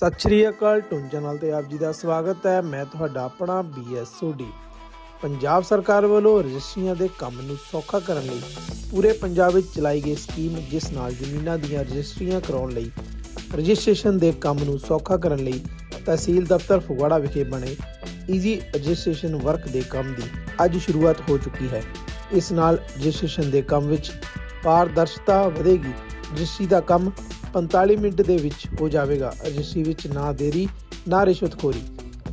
ਸਤਿ ਸ਼੍ਰੀ ਅਕਾਲ ਟੁਨ ਚੈਨਲ ਤੇ ਆਪ ਜੀ ਦਾ ਸਵਾਗਤ ਹੈ। ਮੈਂ ਤੁਹਾਡਾ ਆਪਣਾ ਬੀਐਸ ਸੋਢੀ ਪੰਜਾਬ ਸਰਕਾਰ ਵੱਲੋਂ ਰਜਿਸਟਰੀਆਂ ਦੇ ਕੰਮ ਨੂੰ ਸੌਖਾ ਕਰਨ ਲਈ ਪੂਰੇ ਪੰਜਾਬ ਵਿੱਚ ਚਲਾਈ ਗਈ ਸਕੀਮ, ਜਿਸ ਨਾਲ ਜ਼ਮੀਨਾਂ ਦੀਆਂ ਰਜਿਸਟਰੀਆਂ ਕਰਾਉਣ ਲਈ ਰਜਿਸਟ੍ਰੇਸ਼ਨ ਦੇ ਕੰਮ ਨੂੰ ਸੌਖਾ ਕਰਨ ਲਈ ਤਹਿਸੀਲ ਦਫ਼ਤਰ ਫਗਵਾੜਾ ਵਿਖੇ ਬਣੇ ਈਜ਼ੀ ਰਜਿਸਟ੍ਰੇਸ਼ਨ ਵਰਕ ਦੇ ਕੰਮ ਦੀ ਅੱਜ ਸ਼ੁਰੂਆਤ ਹੋ ਚੁੱਕੀ ਹੈ। ਇਸ ਨਾਲ ਰਜਿਸਟ੍ਰੇਸ਼ਨ ਦੇ ਕੰਮ ਵਿੱਚ ਪਾਰਦਰਸ਼ਤਾ ਵਧੇਗੀ। ਰਜਿਸਟਰੀ ਦਾ ਕੰਮ 45 ਮਿੰਟ ਦੇ ਵਿੱਚ ਹੋ ਜਾਵੇਗਾ। ਰਜਿਸਟਰੀ ਵਿੱਚ ਨਾ ਦੇਰੀ, ਨਾ ਰਿਸ਼ਵਤਖੋਰੀ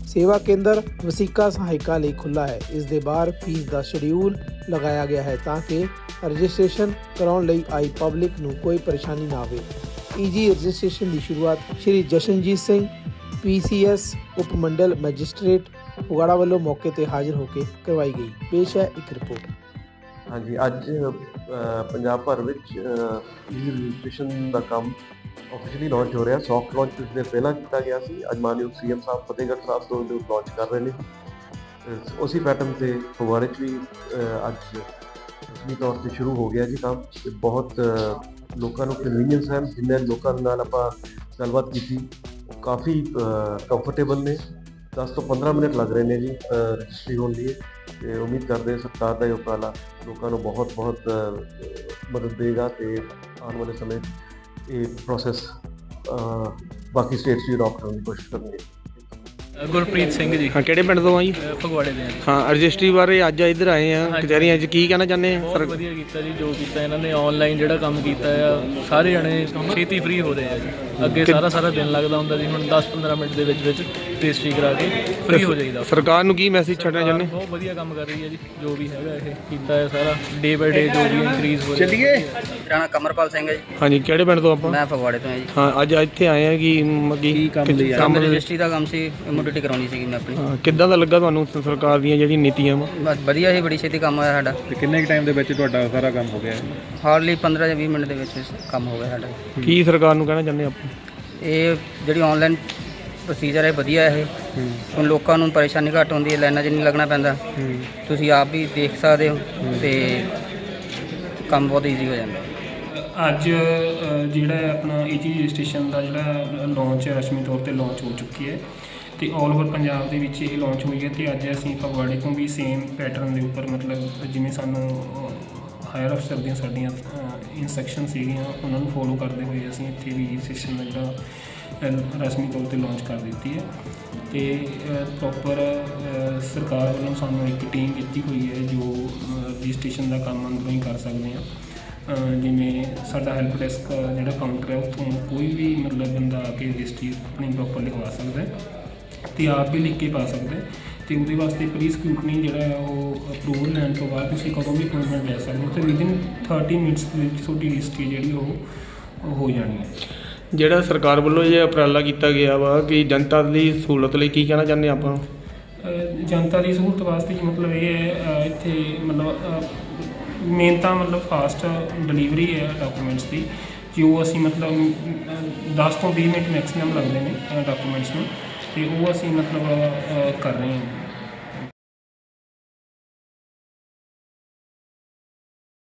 ਸੇਵਾ ਕੇਂਦਰ ਵਸੀਕਾ ਸਹਾਇਕਾ ਲਈ ਖੁੱਲਾ ਹੈ। ਇਸ ਦੇ ਬਾਹਰ ਫੀਸ ਦਾ ਸ਼ਡਿਊਲ ਲਗਾਇਆ ਗਿਆ ਹੈ ਤਾਂ ਕਿ ਰਜਿਸਟ੍ਰੇਸ਼ਨ ਕਰਾਉਣ ਲਈ ਆਈ ਪਬਲਿਕ ਨੂੰ ਕੋਈ ਪਰੇਸ਼ਾਨੀ ਨਾ ਆਵੇ। ਈਜੀ ਰਜਿਸਟ੍ਰੇਸ਼ਨ ਦੀ ਸ਼ੁਰੂਆਤ ਸ਼੍ਰੀ ਜਸ਼ਨਜੀਤ ਸਿੰਘ ਪੀਸੀਐਸ ਉਪ ਮੰਡਲ ਮੈਜਿਸਟ੍ਰੇਟ ਫਗਵਾੜਾ ਵੱਲੋਂ ਮੌਕੇ ਤੇ ਹਾਜ਼ਰ ਹੋ ਕੇ ਕਰਵਾਈ ਗਈ। ਪੇਸ਼ ਹੈ ਇੱਕ ਰਿਪੋਰਟ। ਹਾਂਜੀ, ਅੱਜ ਪੰਜਾਬ ਭਰ ਵਿੱਚ ਈ ਰਜਿਸਟ੍ਰੇਸ਼ਨ ਦਾ ਕੰਮ ਆਫੀਸ਼ੀਅਲੀ ਲਾਂਚ ਹੋ ਰਿਹਾ ਸੌਫਟ ਲਾਂਚ ਕੁਝ ਦਿਨ ਪਹਿਲਾਂ ਕੀਤਾ ਗਿਆ ਸੀ। ਅੱਜ ਮਾਨਯੋਗ ਸੀਐਮ ਸਾਹਿਬ ਫਤਿਹਗੜ੍ਹ ਸਾਹਿਬ ਤੋਂ ਜੋ ਲਾਂਚ ਕਰ ਰਹੇ ਨੇ। ਤੇ ਉਸੇ ਪੈਟਰਨ ਤੇ ਫਗਵਾੜੇ 'ਚ ਵੀ ਅੱਜ ਰਸਮੀ ਤੌਰ ਤੇ ਸ਼ੁਰੂ ਹੋ ਗਿਆ ਜੀ ਕੰਮ। ਤੇ ਬਹੁਤ ਲੋਕਾਂ ਨੂੰ ਕਨਵੀਨੀਅੰਸ ਹੈ। ਜਿੰਨੇ ਲੋਕਾਂ ਨਾਲ ਆਪਾਂ ਗੱਲਬਾਤ ਕੀਤੀ ਕਾਫੀ ਕੰਫਰਟੇਬਲ ਨੇ। 10 ਤੋਂ 15 ਮਿੰਟ ਲੱਗ ਰਹੇ ਨੇ ਜੀ ਰਜਿਸਟਰੀ ਹੋਣ ਲਈ। ਤੇ ਉਮੀਦ ਕਰਦੇ ਹਾਂ ਸਰਕਾਰ ਦਾ ਇਹ ਉਪਰਾਲਾ ਲੋਕਾਂ ਨੂੰ ਬਹੁਤ ਬਹੁਤ ਮਦਦ ਦੇਗਾ ਤੇ ਆਉਣ ਵਾਲੇ ਸਮੇਂ ਇਹ ਪ੍ਰੋਸੈਸ ਬਾਕੀ ਸਟੇਟਸ ਵੀ ਅਡਾਪਟ ਕਰਨ ਦੀ ਕੋਸ਼ਿਸ਼ ਕਰਨਗੇ। ਗੁਰਪ੍ਰੀਤ ਸਿੰਘ ਜੀ। ਹਾਂ ਕਿਹੜੇ ਪਿੰਡ ਤੋਂ ਆ ਜੀ? ਫਗਵਾੜੇ ਦੇ ਆ ਜੀ। ਹਾਂ ਰਜਿਸਟਰੀ ਬਾਰੇ ਅੱਜ ਇੱਧਰ ਆਏ ਆ ਹਾਂਜੀ। ਕਚਹਿਰੀਆਂ 'ਚ ਕੀ ਕਹਿਣਾ ਚਾਹੁੰਦੇ ਆ? ਬਹੁਤ ਸਰ ਵਧੀਆ ਕੀਤਾ ਜੀ ਜੋ ਕੀਤਾ ਇਹਨਾਂ ਨੇ ਆਨਲਾਈਨ ਜਿਹੜਾ ਕੰਮ ਕੀਤਾ ਆ ਸਾਰੇ ਜਣੇ ਛੇਤੀ ਫ੍ਰੀ ਹੋ ਰਹੇ ਆ ਜੀ। ਅੱਗੇ ਸਾਰਾ ਸਾਰਾ ਦਿਨ ਲੱਗਦਾ ਹੁੰਦਾ ਸੀ ਹੁਣ 10-15 ਮਿੰਟ ਦੇ ਵਿੱਚ ਵਿੱਚ ਰਜਿਸਟਰੀ ਕਰਾ ਕੇ ਫ੍ਰੀ ਹੋ ਜਾਈਦਾ। ਸਰਕਾਰ ਨੂੰ ਕੀ ਮੈਸੇਜ ਛੱਡਣਾ ਚਾਹੁੰਦੇ? ਬਹੁਤ ਵਧੀਆ ਕੰਮ ਕਰ ਰਹੀ ਹੈ ਜੀ ਜੋ ਵੀ ਹੈਗਾ ਇਹ ਕੀਤਾ ਹੈ ਸਾਰਾ। ਡੇ ਬਾਈ ਡੇ ਜੋ ਵੀ ਇਨਕਰੀਜ਼ ਹੋ ਰਿਹਾ। ਚੱਲੀਏ। ਨਾਮ ਕਮਰਪਾਲ ਸਿੰਘ ਹੈ ਜੀ। ਹਾਂਜੀ ਕਿਹੜੇ ਪਿੰਡ ਤੋਂ ਆਪਾਂ? ਮੈਂ ਫਗਵਾੜੇ ਤੋਂ ਹਾਂ ਜੀ। ਹਾਂ ਅੱਜ ਇੱਥੇ ਆਏ ਆ ਕਿ ਮੱਗੀ ਕੰਮ ਰਜਿਸਟਰੀ ਦਾ ਕੰਮ ਸੀ ਇਮੋਡਿਟੀ ਕਰਾਉਣੀ ਸੀਗੀ ਮੈਂ ਆਪਣੀ। ਹਾਂ, ਕਿੱਦਾਂ ਦਾ ਲੱਗਾ ਤੁਹਾਨੂੰ ਸਰਕਾਰ ਦੀਆਂ ਜਿਹੜੀਆਂ ਨੀਤੀਆਂ ਵਾ? ਬਸ ਵਧੀਆ ਸੀ ਬੜੀ ਛੇਤੀ ਕੰਮ ਹੋਇਆ ਸਾਡਾ। ਤੇ ਕਿੰਨੇ ਕੁ ਟਾਈਮ ਦੇ ਵਿੱਚ ਤੁਹਾਡਾ ਸਾਰਾ ਕੰਮ ਹੋ ਗਿਆ? ਹਾਰਡਲੀ 15 ਜਾਂ 20 ਮਿੰਟ ਦੇ ਵਿੱਚ ਕੰਮ ਹੋ ਗਿਆ ਸਾਡਾ। ਕੀ ਸਰਕਾਰ ਨੂੰ ਕਹਿਣਾ ਚਾਹੁੰਦੇ ਆਪਾਂ? ਇਹ ਜਿਹੜੀ ਆਨਲਾਈਨ ਪ੍ਰੋਸੀਜਰ ਹੈ ਵਧੀਆ ਇਹ। ਹੁਣ ਲੋਕਾਂ ਨੂੰ ਪਰੇਸ਼ਾਨੀ ਘੱਟ ਹੁੰਦੀ ਹੈ ਲਾਈਨਾਂ 'ਚ ਨਹੀਂ ਲੱਗਣਾ ਪੈਂਦਾ। ਤੁਸੀਂ ਆਪ ਵੀ ਦੇਖ ਸਕਦੇ ਹੋ ਤੇ ਕੰਮ ਬਹੁਤ ਈਜ਼ੀ ਹੋ ਜਾਂਦਾ। ਅੱਜ ਜਿਹੜਾ ਆਪਣਾ ਏਜੀ ਰਜਿਸਟ੍ਰੇਸ਼ਨ ਦਾ ਜਿਹੜਾ ਲਾਂਚ ਹੈ ਰਸਮੀ ਤੌਰ ਤੇ ਲਾਂਚ ਹੋ ਚੁੱਕੀ ਹੈ ਤੇ ਆਲ ਓਵਰ ਪੰਜਾਬ ਦੇ ਵਿੱਚ ਇਹ ਲਾਂਚ ਹੋਈ ਹੈ ਤੇ ਅੱਜ ਅਸੀਂ ਫਗਵਾੜੇ ਤੋਂ ਵੀ ਸੇਮ ਪੈਟਰਨ ਦੇ ਉੱਪਰ ਮਤਲਬ ਜਿਵੇਂ ਸਾਨੂੰ ਹਾਇਰ ਅਫਸਰ ਦੀਆਂ ਸਾਡੀਆਂ ਇਨਸਟਰਕਸ਼ਨ ਸੀਗੀਆਂ, ਉਹਨਾਂ ਨੂੰ ਫੋਲੋ ਕਰਦੇ ਹੋਏ ਅਸੀਂ ਇੱਥੇ ਵੀ ਰਜਿਸਟ੍ਰੇਸ਼ਨ ਦਾ ਜਿਹੜਾ ਰਸਮੀ ਤੌਰ ਤੇ ਲਾਂਚ ਕਰ ਦਿੱਤੀ ਹੈ। ਤੇ ਪ੍ਰੋਪਰ ਸਰਕਾਰ ਵੱਲੋਂ ਸਾਨੂੰ ਇੱਕ ਟੀਮ ਦਿੱਤੀ ਹੋਈ ਹੈ ਜੋ ਰਜਿਸਟ੍ਰੇਸ਼ਨ ਦਾ ਕੰਮ ਅੰਦਰੋਂ ਹੀ ਕਰ ਸਕਦੇ ਆ ਜਿਵੇਂ ਸਾਡਾ ਹੈਲਪ ਡੈਸਕ ਜਿਹੜਾ ਕਾਊਂਟਰ ਹੈ, ਉੱਥੋਂ ਕੋਈ ਵੀ ਮਤਲਬ ਬੰਦਾ ਆ ਕੇ ਰਜਿਸਟਰੀ ਆਪਣੀ ਪ੍ਰੋਪਰ ਲਿਖਵਾ ਸਕਦਾ ਹੈ ਤੇ ਆਪ ਵੀ ਲਿਖ ਕੇ ਪਾ ਸਕਦਾ ਤੇ ਉਹਦੇ ਵਾਸਤੇ ਪ੍ਰੀ ਸਕ੍ਰੂਟਨੀ ਜਿਹੜਾ ਹੈ ਉਹ ਅਪਰੂਵਲ ਲੈਣ ਤੋਂ ਬਾਅਦ ਤੁਸੀਂ ਕਦੋਂ ਵੀ ਅਪਾਇੰਟਮੈਂਟ ਲੈ ਸਕਦੇ ਹੋ? ਤੇ ਵਿਦਿਨ 30 ਮਿੰਟਸ ਦੇ ਵਿੱਚ ਤੁਹਾਡੀ ਰਜਿਸਟਰੀ ਜਿਹੜੀ ਉਹ ਹੋ ਜਾਣੀ ਹੈ। ਜਿਹੜਾ ਸਰਕਾਰ ਵੱਲੋਂ ਇਹ ਉਪਰਾਲਾ ਕੀਤਾ ਗਿਆ ਵਾ ਕਿ ਜਨਤਾ ਦੀ ਸਹੂਲਤ ਲਈ ਕੀ ਕਹਿਣਾ ਚਾਹੁੰਦੇ ਆਪਾਂ? ਜਨਤਾ ਦੀ ਸਹੂਲਤ ਵਾਸਤੇ ਮਤਲਬ ਇਹ ਹੈ ਇੱਥੇ ਮਤਲਬ ਮੇਨ ਤਾਂ ਮਤਲਬ ਫਾਸਟ ਡਿਲੀਵਰੀ ਹੈ ਡਾਕੂਮੈਂਟਸ ਦੀ। ਜੋ ਅਸੀਂ ਮਤਲਬ ਅਹ 10 ਤੋਂ 20 ਮਿੰਟ ਮੈਕਸਿਮਮ ਲੱਗਦੇ ਨੇ ਡਾਕੂਮੈਂਟਸ ਨੂੰ। ਤੇ ਉਹ ਅਸੀਂ ਮਤਲਬ ਅਹ ਕਰ ਰਹੇ ਹਾਂ।